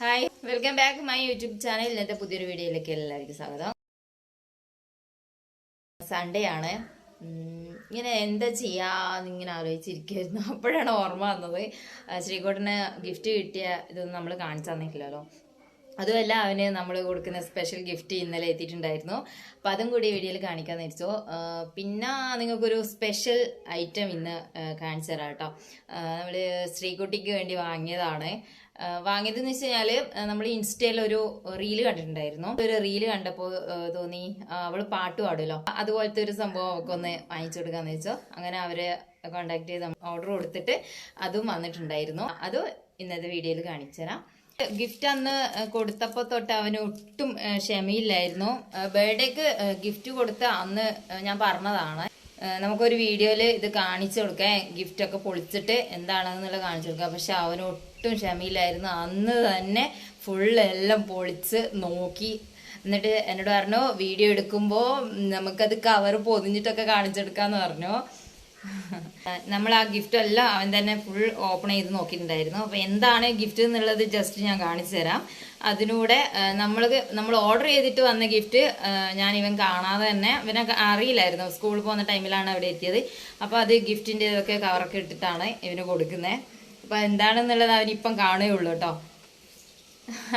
Hi welcome back my YouTube channel ഇന്നത്തെ പുതിയൊരു വീഡിയോയിലേക്ക് എല്ലാവർക്കും സ്വാഗതം. സൺഡേ ആണ്. ഇങ്ങനെ എന്താ ചെയ്യാന്ന് ഇങ്ങനെ ആലോചിച്ചിരിക്കുകയായിരുന്നു അപ്പോഴാണ് ഓർമ്മ വന്നത്. ശ്രീകോട്ടന് ഗിഫ്റ്റ് കിട്ടിയ ഇതൊന്നും നമ്മൾ കാണിച്ചു തന്നിട്ടില്ലല്ലോ. അതുമല്ല അവന് നമ്മൾ കൊടുക്കുന്ന സ്പെഷ്യൽ ഗിഫ്റ്റ് ഇന്നലെ എത്തിയിട്ടുണ്ടായിരുന്നു. അപ്പം അതും കൂടി വീഡിയോയിൽ കാണിക്കാൻ ആ, പിന്നെ നിങ്ങൾക്കൊരു സ്പെഷ്യൽ ഐറ്റം ഇന്ന് കാണിച്ചു തരാം കേട്ടോ. നമ്മൾ ശ്രീകുട്ടിക്ക് വേണ്ടി വാങ്ങിയതാണ്. വാങ്ങിയതെന്ന് വെച്ച് കഴിഞ്ഞാൽ നമ്മൾ ഇൻസ്റ്റയിൽ ഒരു റീൽ കണ്ടിട്ടുണ്ടായിരുന്നു. ഒരു റീൽ കണ്ടപ്പോൾ തോന്നി അവൾ പാട്ട് പാടുമല്ലോ അതുപോലത്തെ ഒരു സംഭവം അവൾക്കൊന്ന് വാങ്ങിച്ചു കൊടുക്കാന്ന് വെച്ചോ. അങ്ങനെ അവരെ കോണ്ടാക്ട് ചെയ്ത് ഓർഡർ കൊടുത്തിട്ട് അതും വന്നിട്ടുണ്ടായിരുന്നു. അത് ഇന്നത്തെ വീഡിയോയിൽ കാണിച്ചു തരാം ഗിഫ്റ്റ് അന്ന് കൊടുത്തപ്പോ തൊട്ട് അവന് ഒട്ടും ക്ഷമയില്ലായിരുന്നു. ബർത്ത്ഡേക്ക് ഗിഫ്റ്റ് കൊടുത്ത അന്ന് ഞാൻ പറഞ്ഞതാണ്. നമുക്കൊരു വീഡിയോയിൽ ഇത് കാണിച്ചു ഗിഫ്റ്റ് ഒക്കെ പൊളിച്ചിട്ട് എന്താണെന്നുള്ള കാണിച്ചു കൊടുക്കാം. പക്ഷെ അവന് ക്ഷമയില്ലായിരുന്നു അന്ന് തന്നെ ഫുൾ എല്ലാം പൊളിച്ച് നോക്കി. എന്നിട്ട് എന്നോട് പറഞ്ഞു വീഡിയോ എടുക്കുമ്പോൾ നമുക്കത് കവർ പൊതിഞ്ഞിട്ടൊക്കെ കാണിച്ചെടുക്കാന്ന് പറഞ്ഞു. നമ്മൾ ആ ഗിഫ്റ്റ് എല്ലാം അവൻ തന്നെ ഫുൾ ഓപ്പൺ ചെയ്ത് നോക്കിയിട്ടുണ്ടായിരുന്നു. അപ്പൊ എന്താണ് ഗിഫ്റ്റ് എന്നുള്ളത് ജസ്റ്റ് ഞാൻ കാണിച്ചു തരാം. അതിലൂടെ നമ്മൾ നമ്മൾ ഓർഡർ ചെയ്തിട്ട് വന്ന ഗിഫ്റ്റ് ഞാൻ ഇവൻ കാണാതെ തന്നെ ഇവനെ അറിയില്ലായിരുന്നു. സ്കൂളിൽ പോകുന്ന ടൈമിലാണ് അവിടെ എത്തിയത്. അപ്പൊ അത് ഗിഫ്റ്റിന്റെ ഇതൊക്കെ കവറൊക്കെ ഇട്ടിട്ടാണ് ഇവന് കൊടുക്കുന്നത് അപ്പൊ എന്താണെന്നുള്ളത് അവനിപ്പം ഇപ്പം ഉള്ളൂ കേട്ടോ.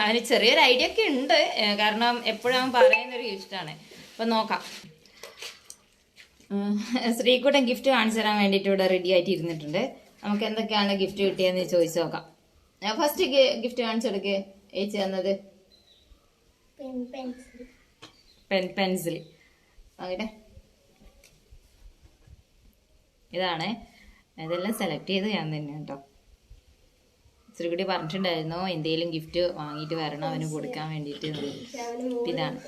അവന് ചെറിയൊരു ഐഡിയ ഒക്കെ ഉണ്ട്. കാരണം എപ്പോഴും അവൻ പറയുന്നൊരു ഗിഫ്റ്റാണ് അപ്പൊ നോക്കാം. ശ്രീകുട്ടൻ ഗിഫ്റ്റ് കാണിച്ചു തരാൻ വേണ്ടിട്ട് ഇവിടെ റെഡി ആയിട്ട് ഇരുന്നിട്ടുണ്ട്. നമുക്ക് എന്തൊക്കെയാണ് ഗിഫ്റ്റ് കിട്ടിയെന്ന് ചോദിച്ചു നോക്കാം. ഞാൻ ഫസ്റ്റ് ഗിഫ്റ്റ് കാണിച്ചു കൊടുക്കേ. ഏച്ചി തന്നത്? പെൻ പെൻസിൽ പെൻ പെൻസിൽ അങ്ങനെ. ഇതാണ്. ഇതെല്ലാം സെലക്ട് ചെയ്ത് ഞാൻ തന്നെ കേട്ടോ. ശ്രീകുട്ടി പറഞ്ഞിട്ടുണ്ടായിരുന്നു എന്തെങ്കിലും ഗിഫ്റ്റ് വാങ്ങിയിട്ട് വരണം അവന് കൊടുക്കാൻ വേണ്ടിയിട്ട് ഇതാണ്.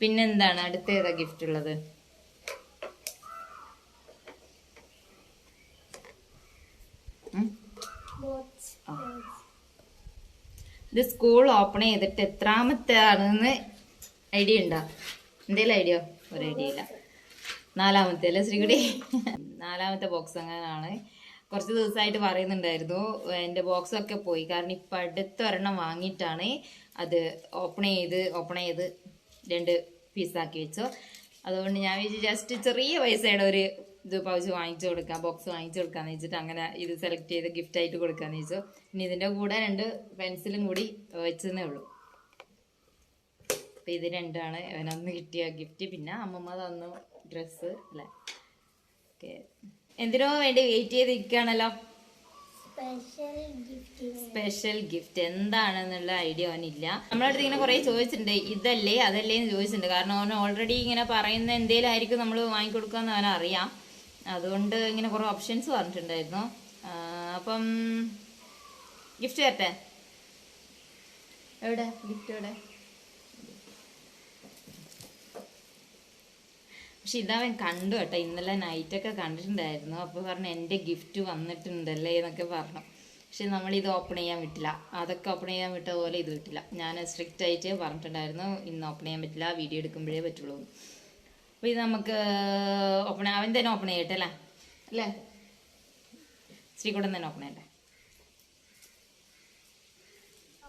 പിന്നെന്താണ് അടുത്ത ഏതാ ഗിഫ്റ്റ് ഉള്ളത്? ഇത് സ്കൂൾ ഓപ്പൺ ചെയ്തിട്ട് എത്രാമത്തെ ആണെന്ന് ഐഡിയ ഉണ്ടോ? എന്തേലും ഐഡിയ? ഒരു ഐഡിയ ഇല്ല നാലാമത്തെ അല്ലേ ശ്രീകുടി നാലാമത്തെ ബോക്സ് അങ്ങനെയാണ് കുറച്ച് ദിവസമായിട്ട് പറയുന്നുണ്ടായിരുന്നു എന്റെ ബോക്സൊക്കെ പോയി. കാരണം ഇപ്പം അടുത്തൊരെണ്ണം വാങ്ങിയിട്ടാണ് അത് ഓപ്പൺ ചെയ്ത് ഓപ്പൺ ചെയ്ത് രണ്ട് പീസാക്കി വെച്ചു. അതുകൊണ്ട് ഞാൻ വിചാരിച്ചു ജസ്റ്റ് ചെറിയ പൈസയുടെ ഒരു ഇത് പൗച്ച് വാങ്ങിച്ചു കൊടുക്കാം ബോക്സ് വാങ്ങിച്ചു കൊടുക്കാന്ന് വെച്ചിട്ട് അങ്ങനെ ഇത് സെലക്ട് ചെയ്ത് ഗിഫ്റ്റ് ആയിട്ട് കൊടുക്കാന്ന് വെച്ചു. ഇനി ഇതിന്റെ കൂടെ രണ്ട് പെൻസിലും കൂടി വെച്ചതേ ഉള്ളൂ. അപ്പം ഇത് രണ്ടാണ്. അവനന്ന് കിട്ടിയ ഗിഫ്റ്റ് പിന്നെ അമ്മമ്മ തന്നു. ഡ്രസ്സ് അല്ലേ? ഓക്കെ എന്തിനോ വേണ്ടി വെയിറ്റ് ചെയ്ത് ഇരിക്കുകയാണല്ലോ സ്പെഷ്യൽ ഗിഫ്റ്റ് എന്താണെന്നുള്ള ഐഡിയ അവനില്ല. നമ്മളടുത്ത് ഇങ്ങനെ കുറേ ചോദിച്ചിട്ടുണ്ട്. ഇതല്ലേ അതല്ലേ എന്ന് ചോദിച്ചിട്ടുണ്ട്. കാരണം അവൻ ഓൾറെഡി ഇങ്ങനെ പറയുന്ന എന്തേലും ആയിരിക്കും നമ്മൾ വാങ്ങിക്കൊടുക്കാന്ന് അവൻ അറിയാം. അതുകൊണ്ട് ഇങ്ങനെ കുറേ ഓപ്ഷൻസ് പറഞ്ഞിട്ടുണ്ടായിരുന്നു. അപ്പം ഗിഫ്റ്റ് തരട്ടെ എവിടെ? ഗിഫ്റ്റ് എവിടെ? പക്ഷെ ഇതവൻ കണ്ടു കേട്ടോ. ഇന്നലെ നൈറ്റൊക്കെ കണ്ടിട്ടുണ്ടായിരുന്നു. അപ്പോൾ പറഞ്ഞു എന്റെ ഗിഫ്റ്റ് വന്നിട്ടുണ്ടല്ലേ എന്നൊക്കെ പറഞ്ഞു. പക്ഷെ നമ്മൾ ഇത് ഓപ്പൺ ചെയ്യാൻ പറ്റില്ല അതൊക്കെ ഓപ്പൺ ചെയ്യാൻ വിട്ട പോലെ ഇത് കിട്ടില്ല. ഞാൻ സ്ട്രിക്റ്റ് ആയിട്ട് പറഞ്ഞിട്ടുണ്ടായിരുന്നു ഇന്ന് ഓപ്പൺ ചെയ്യാൻ പറ്റില്ല വീഡിയോ എടുക്കുമ്പോഴേ പറ്റുള്ളൂ അപ്പോൾ ഇത് നമുക്ക് ഓപ്പൺ അവൻ തന്നെ ഓപ്പൺ ചെയ്യട്ടെ അല്ലേ? അല്ലേ? ശ്രീകുടൻ തന്നെ ഓപ്പൺ ചെയ്യട്ടെ.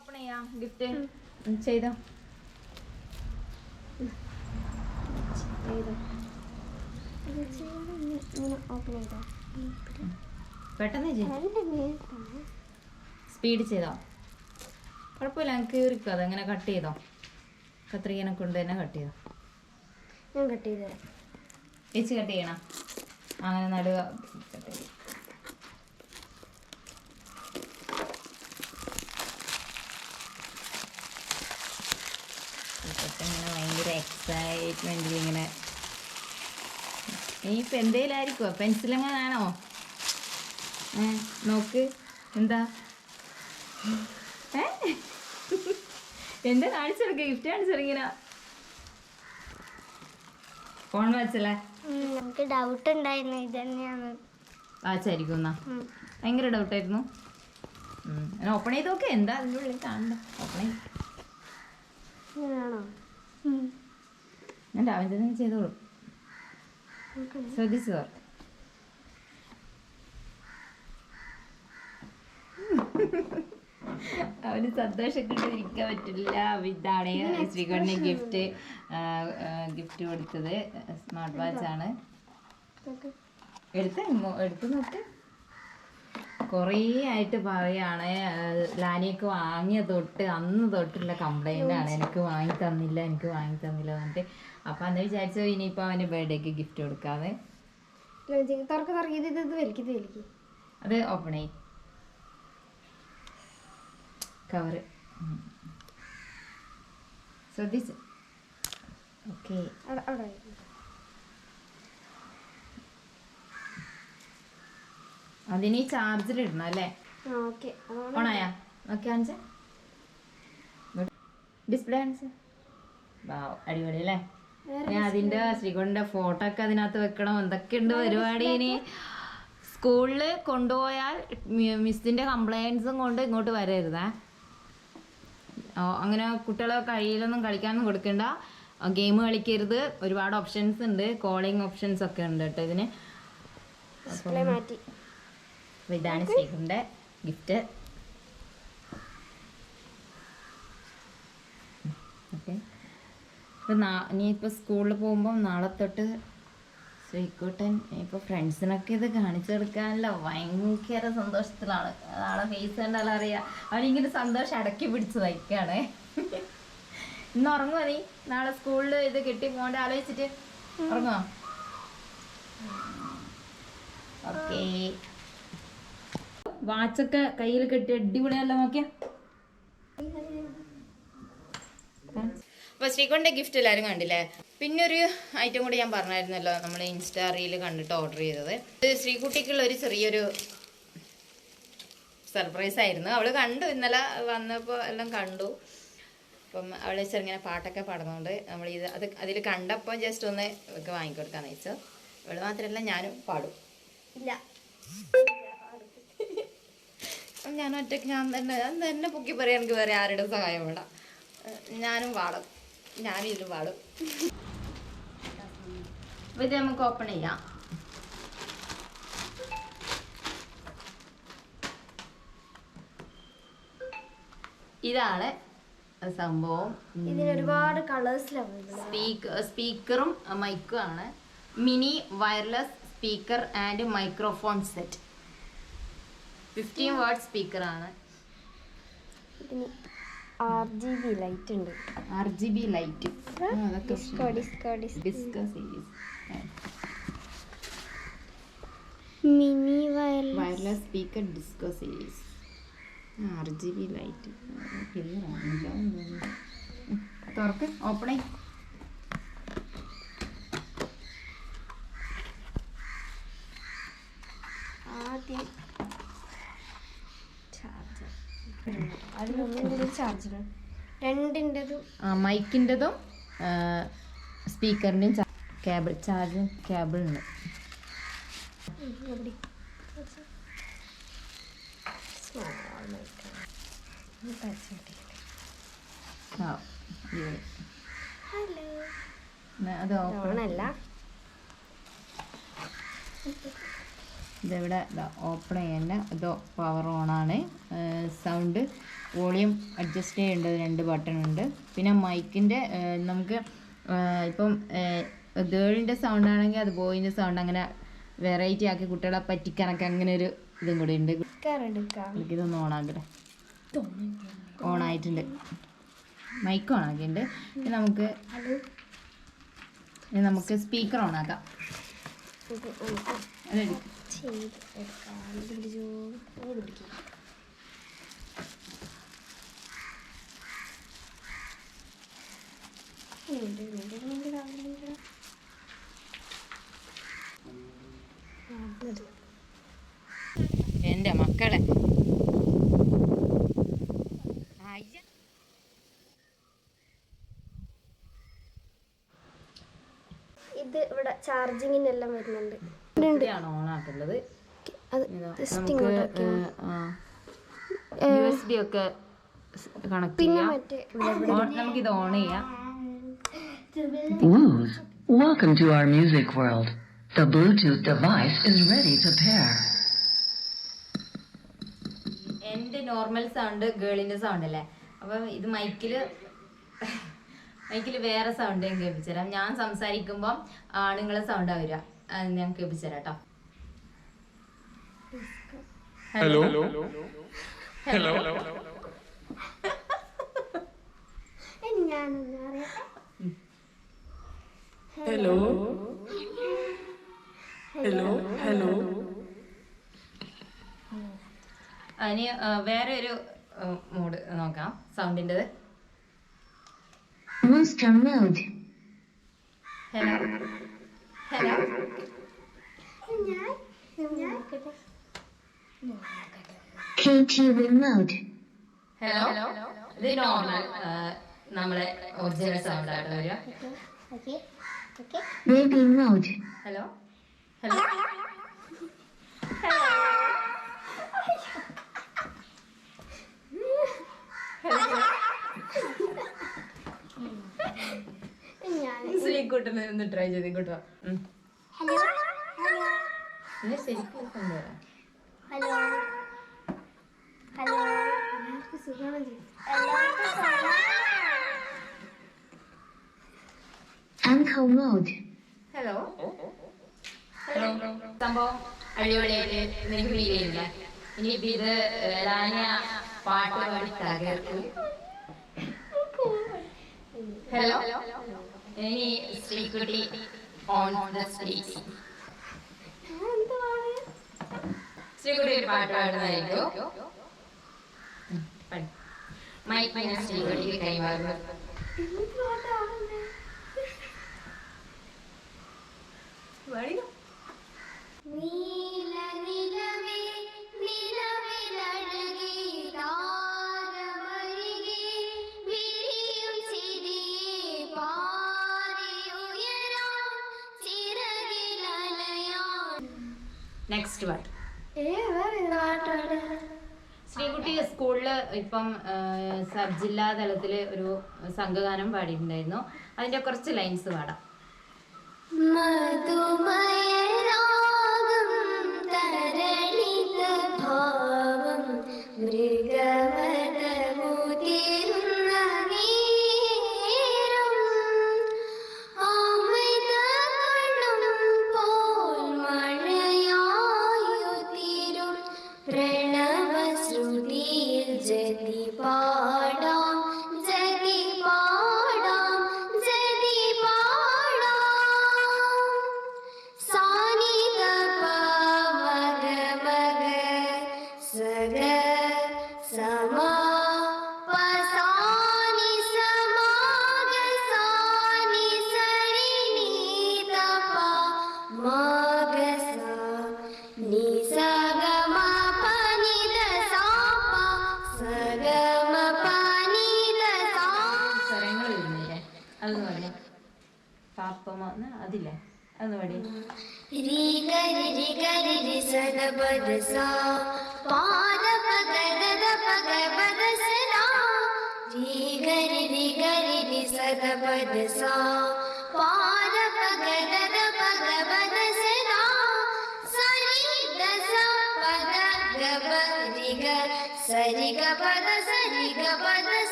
ഓപ്പൺ ചെയ്യാം ഗിഫ്റ്റ്. ചെയ്തോ. ചെയ്തോ. പെട്ടെന്ന് സ്പീഡ് ചെയ്തോ? കുഴപ്പമില്ല ഞാൻ കീറിക്കോ. അതെങ്ങനെ കട്ട് ചെയ്തോ? കത്രികനെ കൊണ്ട് തന്നെ കട്ട് ചെയ്തോ? ഞാൻ കട്ട് ചെയ്തേ ചേച്ചി കട്ട് ചെയ്യണം. അങ്ങനെ നടുക cut ചെയ്ത്. ഇതൊക്കെ ഇങ്ങനെ ഭയങ്കര എക്സൈറ്റ്മെന്റിൽ ഇങ്ങനെ ഇനിയിപ്പോൾ എന്തേലായിരിക്കുമോ പെൻസിലെങ്ങനാണോ? ഏ നോക്ക്. എന്താ? ഏ? എന്താ കാണിച്ചെടുക്ക? Gift കാണിച്ചിറങ്ങിന phone വാച്ചല്ലേ? നമുക്ക് ഡൗട്ട് ഉണ്ടായിരുന്നു. ഇത് തന്നെയാണ് വാച്ചായിരിക്കും എന്നാ. ഭയങ്കര ഡൗട്ടായിരുന്നു ഓപ്പൺ ചെയ്ത് നോക്കേ. എന്താ അതിന്റെ ഉള്ളിൽ കാണണ്ട ഓപ്പൺ ചെയ്ത്. ഞാൻ രാവിലെ തന്നെ ചെയ്തോളൂ. ശ്രദ്ധിച്ചു തോർ അവന് ഇരിക്കാൻ പറ്റില്ല. ഇതാണ് ശ്രീകണ്ഠന് ഗിഫ്റ്റ് ഗിഫ്റ്റ് കൊടുത്തത്. സ്മാർട്ട് വാച്ച് ആണ്. എടുത്ത് എടുത്ത് നോക്ക്. കുറേ ആയിട്ട് പറയാണ്. ലാനിയൊക്കെ വാങ്ങിയ തൊട്ട് അന്ന് തൊട്ടുള്ള കംപ്ലൈന്റ് ആണ്. എനിക്ക് വാങ്ങി തന്നില്ല എനിക്ക് വാങ്ങി തന്നില്ല എന്നിട്ട് അപ്പൊ അന്ന് വിചാരിച്ചു ഇനിയിപ്പോ അവന് ബർത്ത്ഡേക്ക് ഗിഫ്റ്റ് കൊടുക്കാതെ തുറക്ക് തുറക്ക് ഇത് വലിക്ക് ഇത് വലിക്ക്. അത് ഓപ്പൺ ചെയ് കവറ് ശ്രദ്ധിച്ച്. ഓക്കെ അതിന് ഈ ചാർജർ ഇടണം അല്ലേ? ഓണായാ? ഓക്കെ കാണിച്ച ഡിസ്പ്ലേ കാണിച്ച. അടിപൊളി അല്ലേ? ഞാൻ അതിന്റെ ശ്രീകുണ്ഠന്റെ ഫോട്ടോ ഒക്കെ അതിനകത്ത് വെക്കണം? എന്തൊക്കെയുണ്ട് പരിപാടി ഇനി? സ്കൂളിൽ കൊണ്ടുപോയാൽ മിസ്സിന്റെ കംപ്ലൈൻസും കൊണ്ട് ഇങ്ങോട്ട് വരരുതേ. ഓ, അങ്ങനെ കുട്ടികളെ കയ്യിലൊന്നും കളിക്കാനൊന്നും കൊടുക്കണ്ട. ഗെയിം കളിക്കരുത്. ഒരുപാട് ഓപ്ഷൻസ് ഉണ്ട്. കോളിംഗ് ഓപ്ഷൻസ് ഒക്കെ ഉണ്ട് കേട്ടോ ഇതിന്. ഇതാണ് ശ്രീകുണ്ടെ ഗിഫ്റ്റ് ഓക്കെ. ഇപ്പം ഇനിയിപ്പോൾ സ്കൂളിൽ പോകുമ്പം നാളെ തൊട്ട് ശ്രീക്കോട്ടൻ ഇപ്പോൾ ഫ്രണ്ട്സിനൊക്കെ ഇത് കാണിച്ചു കൊടുക്കാനല്ലോ. ഭയങ്കര സന്തോഷത്തിലാണ്. ആളെ ഫേസ് കണ്ടാലും അറിയാം. അവനിങ്ങനെ സന്തോഷം അടക്കി പിടിച്ച് വയ്ക്കുകയാണ് ഇന്ന് ഉറങ്ങുമോ നീ? നാളെ സ്കൂളിൽ ഇത് കിട്ടി പോകേണ്ട ആലോചിച്ചിട്ട് ഉറങ്ങുക ഓക്കേ. വാച്ചൊക്കെ കയ്യിൽ കെട്ടി അടിപൊളിയല്ലോ നോക്കിയ. അപ്പൊ ശ്രീകോണിന്റെ ഗിഫ്റ്റ് എല്ലാവരും കണ്ടില്ലേ? പിന്നെ ഒരു ഐറ്റം കൂടി ഞാൻ പറഞ്ഞായിരുന്നല്ലോ നമ്മൾ ഇൻസ്റ്റാ റീൽ കണ്ടിട്ട് ഓർഡർ ചെയ്തത്. ഇത് ശ്രീകുട്ടിക്കുള്ള ഒരു ചെറിയൊരു സർപ്രൈസ് ആയിരുന്നു. അവൾ കണ്ടു ഇന്നലെ വന്നപ്പോൾ എല്ലാം കണ്ടു. അപ്പം അവളെ ചെറുങ്ങനെ പാട്ടൊക്കെ പാടുന്നതുകൊണ്ട് നമ്മൾ ഇത് അത് അതിൽ കണ്ടപ്പോൾ ജസ്റ്റ് ഒന്ന് ഒക്കെ വാങ്ങിക്കൊടുക്കാന്ന് വെച്ചു. അവൾ മാത്രമല്ല ഞാനും പാടും. ഇല്ല. ഞാൻ ഒറ്റയ്ക്ക് ഞാൻ തന്നെ ഞാൻ തന്നെ പൊക്കി പറയാൻ എനിക്ക് വേറെ ആരുടെ സഹായം വേണ്ട. ഞാനും പാടും. ഞാനും ഇതിലും പാടും അപ്പൊ ഇത് നമുക്ക് ഓപ്പൺ ചെയ്യാം. ഇതാണ് സംഭവം. ഇതിന് ഒരുപാട് കളേഴ്സ് സ്പീക്കർ സ്പീക്കറും മൈക്കും ആണ്. Mini wireless speaker and microphone set. Fifteen watt speaker ആണ്. ഇതിന് ആർ ജി ബി ലൈറ്റ് ഉണ്ട്. R G B light disco disco disco series mini wireless speaker disco series R G B light തുറക്ക് open ആയി. ആദ്യം charger രണ്ടിന്റെതും. മൈക്കിന്റെതും സ്പീക്കറിന്റെയും cable charge cable ഉണ്ട്. ആ അത് ഓണല്ല ഇതിവിടെ? ഓപ്പൺ ചെയ്യണ്ട. ഇത് പവർ ഓൺ ആണ്. സൗണ്ട് വോളിയം അഡ്ജസ്റ്റ് ചെയ്യേണ്ടത് രണ്ട് ബട്ടൺ ഉണ്ട്. പിന്നെ മൈക്കിന്റെ നമുക്ക് ഇപ്പം ഗേളിന്റെ സൗണ്ട് ആണെങ്കിൽ അത് ബോയിന്റെ സൗണ്ട് അങ്ങനെ വെറൈറ്റി ആക്കി കുട്ടികളെ പറ്റിക്കാനൊക്കെ അങ്ങനെ ഒരു ഇതും കൂടി ഉണ്ട്. എനിക്കിതൊന്ന് ഓൺ ആയിട്ടുണ്ട്. മൈക്ക് ഓൺ ആക്കിയിട്ടുണ്ട്. ഇനി നമുക്ക് ഇനി നമുക്ക് സ്പീക്കർ ഓണാക്കാം അതെടുക്കും ചെയ്ത് എടുക്കാം ഇത് പിടിച്ചോ ഇത് പിടിക്കാം ഉണ്ട്. ആ, ഇത്. എന്റെ മക്കളെ. ഇത് ഇവിടെ ചാർജിങ്ങിനെല്ലാം വരുന്നുണ്ട് ഓൺ യു എസ് ബി ഒക്കെ കണക്ട് ചെയ്യാം. ഓൺ- നമുക്കിത് ഓൺ ചെയ്യാം. Welcome to our music world. The Bluetooth device is ready to pair. എന്റെ നോർമൽ സൗണ്ട് ഗേളിന്റെ സൗണ്ട് അല്ലേ? അപ്പം ഇത് മൈക്കിൽ മൈക്കിൽ വേറെ സൗണ്ട് ഞാൻ കേൾപ്പിച്ചു തരാം ഞാൻ സംസാരിക്കുമ്പം ആണുങ്ങളെ സൗണ്ടാണ് വരിക അത് ഞാൻ കേൾപ്പിച്ചു തരാം കേട്ടോ ഹലോ? ഹലോ? ഞാനൊന്ന് അറിയട്ടെ? ഹലോ? ഹലോ? ഹലോ? ഇനി വേറെ ഒരു മൂഡ് നോക്കാം. സൗണ്ടിന്റെത്. ഹലോ? ഹലോ. ഹലോ. ഇത് നോർമൽ നമ്മളെ ഒറിജിനൽ സൗണ്ട് ആണ് വരിക. ഹലോ. ഹലോ. ഹലോ. ഞാൻ ശ്രീകുട്ടനെ ഒന്ന് ട്രൈ ചെയ്ത് ഇങ്ങോട്ട്. ഹലോ. ഹലോ ശരിക്കും ഹലോ. ഹലോ. എല്ലാവർക്കും സുഖമാണ് എല്ലാവർക്കും സുഖം. Anchor mode. ഹലോ ഹലോ സംഭവം അടിപൊളിയായിട്ട് നിനക്ക് ഫീൽ ചെയ്യുന്നില്ല? ഇനിയിപ്പോ ഇത് റാനിയ പാട്ട് പാടി തകർക്കും. ഹലോ ഇനി ശ്രീകുട്ടി ഓൺ ദ സ്റ്റേജ് എന്തുവാണ്? ശ്രീകുട്ടി ഒരു പാട്ട് പാടുന്നതായിരിക്കും ഉം, പാടി. മൈക്ക് ഞാൻ ശ്രീകുട്ടിക്ക് കൈമാറുന്നു എന്ത് നെക്സ്റ്റ് പാട്ടാണ്? ശ്രീകുട്ടി സ്കൂളിൽ ഇപ്പം സബ് ജില്ലാ തലത്തിൽ ഒരു സംഘഗാനം പാടിയിട്ടുണ്ടായിരുന്നു. അതിന്റെ കുറച്ച് ലൈൻസ് പാടാം. മധുമയരാഗം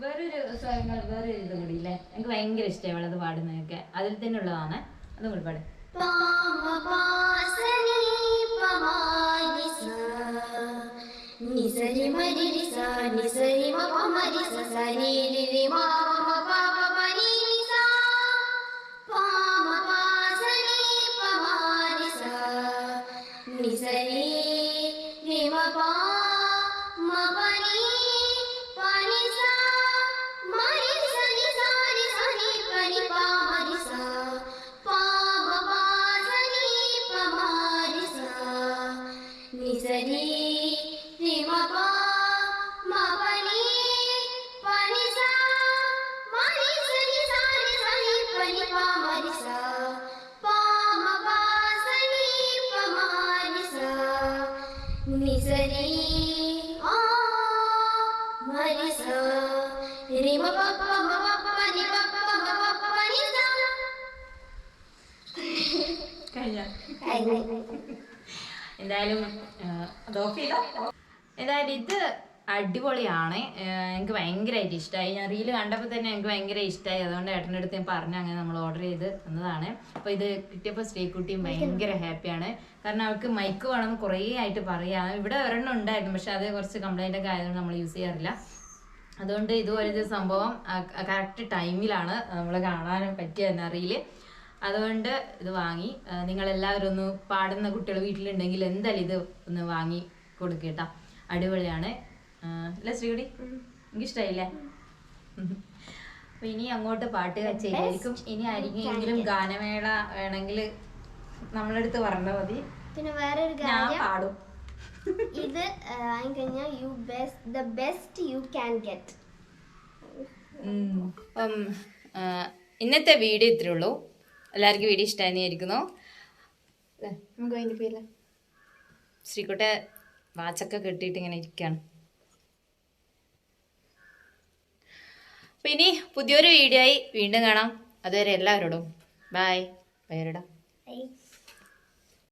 വേറൊരു സ്വരങ്ങൾ വേറൊരു ഇതും കൂടി ഇല്ലേ? എനിക്ക് ഭയങ്കര ഇഷ്ടമാണ് അത് പാടുന്നതൊക്കെ. അതിൽ തന്നെ ഉള്ളതാണ് അതും കൂടി Ni sa ni ma ni sa ni ma ma di sa, sa ni di ma. എന്തായാലും എന്തായാലും ഇത് അടിപൊളിയാണ്. എനിക്ക് ഭയങ്കരമായിട്ട് ഇഷ്ടമായി ഞാൻ റീൽ കണ്ടപ്പോൾ തന്നെ എനിക്ക് ഭയങ്കര ഇഷ്ടമായി അതുകൊണ്ട് ഏട്ടന്റെ അടുത്ത് ഞാൻ പറഞ്ഞു അങ്ങനെ നമ്മൾ ഓർഡർ ചെയ്ത് തന്നതാണ്. അപ്പോൾ ഇത് കിട്ടിയപ്പോൾ ശ്രീകുട്ടിയും ഭയങ്കര ഹാപ്പിയാണ് കാരണം അവൾക്ക് മൈക്ക് വേണമെന്ന് കുറേ ആയിട്ട് പറയാം. ഇവിടെ ഒരെണ്ണം ഉണ്ടായിരുന്നു. പക്ഷെ അത് കുറച്ച് കംപ്ലൈന്റ് ഒക്കെ ആയതുകൊണ്ട് നമ്മൾ യൂസ് ചെയ്യാറില്ല. അതുകൊണ്ട് ഇതുപോലത്തെ സംഭവം കറക്റ്റ് ടൈമിലാണ് നമ്മൾ കാണാൻ പറ്റിയ റീൽ അതുകൊണ്ട് ഇത് വാങ്ങി. നിങ്ങൾ നിങ്ങളെല്ലാവരും ഒന്ന് പാടുന്ന കുട്ടികൾ വീട്ടിലുണ്ടെങ്കിൽ എന്തായാലും ഇത് ഒന്ന് വാങ്ങി കൊടുക്കട്ടോ. അടിപൊളിയാണ്. അല്ലേ ശ്രീകുടി? എനിക്കിഷ്ടായില്ലേ? അപ്പൊ ഇനി അങ്ങോട്ട് പാട്ട് കച്ചേരിയായിരിക്കും ഇനി ആരെങ്കിലും ഗാനമേള വേണമെങ്കിൽ നമ്മളടുത്ത് പറഞ്ഞാൽ മതി. പിന്നെ വേറൊരു ഞാൻ പാടും. ഇത് കഴിഞ്ഞാൽ you best the best you can get ഇന്നത്തെ വീഡിയോ ഇത്രേ ഉള്ളൂ. എല്ലാവർക്കും വീഡിയോ ഇഷ്ടമായി ഇരിക്കുന്നു അല്ലേ നമുക്ക് അതിന്റെ പേരില്ല ശ്രീക്കുട്ടെ വാച്ചൊക്കെ കെട്ടിയിട്ട് ഇങ്ങനെ ഇരിക്കുകയാണ് അപ്പം ഇനി പുതിയൊരു വീഡിയോ ആയി വീണ്ടും കാണാം. അതുവരെ എല്ലാവരോടും. Bye bye